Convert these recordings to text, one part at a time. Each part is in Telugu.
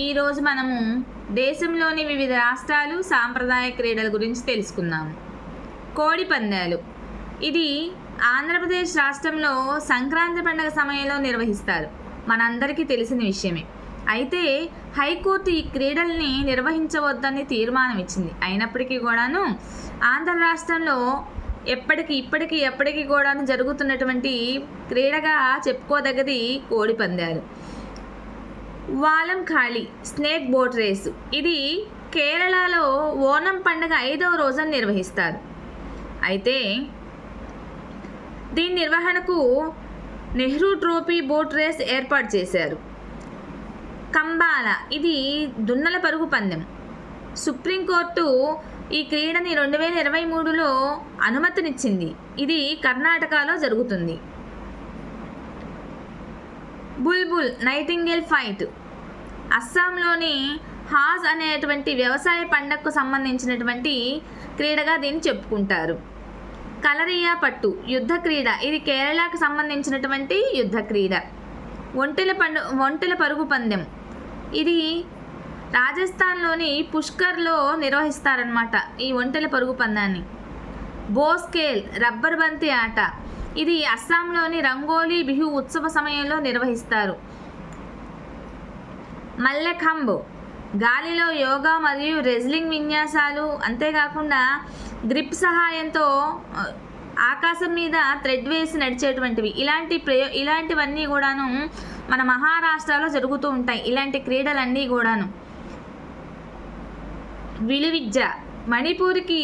ఈరోజు మనము దేశంలోని వివిధ రాష్ట్రాలు సాంప్రదాయ క్రీడల గురించి తెలుసుకుందాము కోడి పందాలు. ఇది ఆంధ్రప్రదేశ్ రాష్ట్రంలో సంక్రాంతి పండుగ సమయంలో నిర్వహిస్తారు. మనందరికీ తెలిసిన విషయమే. అయితే హైకోర్టు ఈ క్రీడల్ని నిర్వహించవద్దని తీర్మానం ఇచ్చింది. అయినప్పటికీ కూడాను ఆంధ్ర రాష్ట్రంలో ఎప్పటికి ఇప్పటికి ఎప్పటికీ కూడాను జరుగుతున్నటువంటి క్రీడగా చెప్పుకోదగ్గది కోడి పందాలు. వాలం ఖాళీ స్నేక్ బోట్ రేసు. ఇది కేరళలో ఓనం పండుగ ఐదవ రోజున నిర్వహిస్తారు. అయితే దీని నిర్వహణకు నెహ్రూ ట్రోఫీ బోట్ రేస్ ఏర్పాటు చేశారు. కంబాల ఇది దున్నల పరుగు పందెం. సుప్రీంకోర్టు ఈ క్రీడని రెండు వేల ఇరవై మూడులో అనుమతినిచ్చింది. ఇది కర్ణాటకలో జరుగుతుంది. బుల్బుల్ నైటింగేల్ ఫైట్. అస్సాంలోని హాజ్ అనేటువంటి వ్యవసాయ పండగకు సంబంధించినటువంటి క్రీడగా దీన్ని చెప్పుకుంటారు. కలరియా పట్టు యుద్ధ క్రీడ. ఇది కేరళకు సంబంధించినటువంటి యుద్ధ క్రీడ. ఒంటెల పండు ఒంటెల పరుగు పందెం. ఇది రాజస్థాన్లోని పుష్కర్లో నిర్వహిస్తారనమాట ఈ ఒంటెల పరుగు పందాన్ని. బోస్కేల్ రబ్బర్ బంతి ఆట. ఇది అస్సాంలోని రంగోలీ బిహు ఉత్సవ సమయంలో నిర్వహిస్తారు. మల్లెఖంబ్ గాలిలో యోగా మరియు రెజ్లింగ్ విన్యాసాలు అంతేకాకుండా గ్రిప్ సహాయంతో ఆకాశం మీద థ్రెడ్ వేసి నడిచేటువంటివి. ఇలాంటి ప్రయో ఇలాంటివన్నీ కూడాను మన మహారాష్ట్రలో జరుగుతూ ఉంటాయి. ఇలాంటి క్రీడలన్నీ కూడాను. విలువిద్య మణిపూర్కి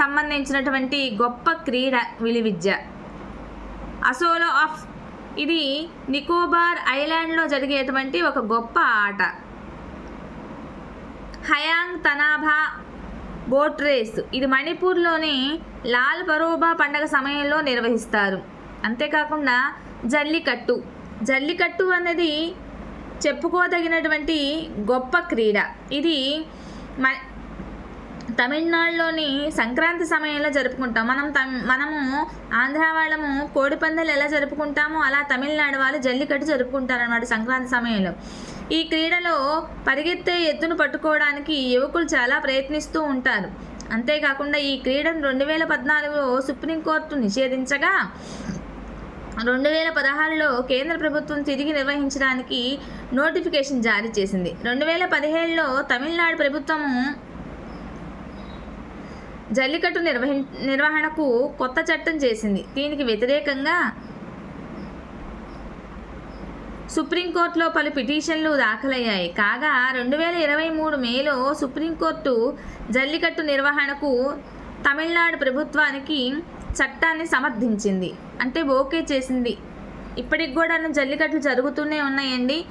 సంబంధించినటువంటి గొప్ప క్రీడ విలువిద్య. అసోలో ఆఫ్. ఇది నికోబార్ ఐలాండ్లో జరిగేటువంటి ఒక గొప్ప ఆట. Hiyang Tannaba boat race. ఇది మణిపూర్లోని లాల్ పరోబా పండగ సమయంలో నిర్వహిస్తారు. అంతేకాకుండా జల్లికట్టు. జల్లికట్టు అన్నది చెప్పుకోదగినటువంటి గొప్ప క్రీడ. ఇది మ తమిళనాడులోని సంక్రాంతి సమయంలో జరుపుకుంటాం. మనం తమ్ మనము ఆంధ్ర వాళ్ళము కోడి పందాలు ఎలా జరుపుకుంటామో అలా తమిళనాడు వాళ్ళు జల్లికట్టు జరుపుకుంటారన్నమాట సంక్రాంతి సమయంలో. ఈ క్రీడలో పరిగెత్తే ఎత్తును పట్టుకోవడానికి యువకులు చాలా ప్రయత్నిస్తూ ఉంటారు. అంతేకాకుండా ఈ క్రీడను రెండు వేల పద్నాలుగులో సుప్రీంకోర్టు నిషేధించగా రెండు వేల పదహారులో కేంద్ర ప్రభుత్వం తిరిగి నిర్వహించడానికి నోటిఫికేషన్ జారీ చేసింది. రెండు వేల పదిహేడులో తమిళనాడు ప్రభుత్వము జల్లికట్టు నిర్వహి నిర్వహణకు కొత్త చట్టం చేసింది. దీనికి వ్యతిరేకంగా సుప్రీంకోర్టులో పలు పిటిషన్లు దాఖలయ్యాయి. కాగా రెండు వేల ఇరవై మూడు మేలో సుప్రీంకోర్టు జల్లికట్టు నిర్వహణకు తమిళనాడు ప్రభుత్వానికి చట్టాన్ని సమర్థించింది. అంటే ఓకే చేసింది. ఇప్పటికి కూడా జల్లికట్లు జరుగుతూనే ఉన్నాయండి.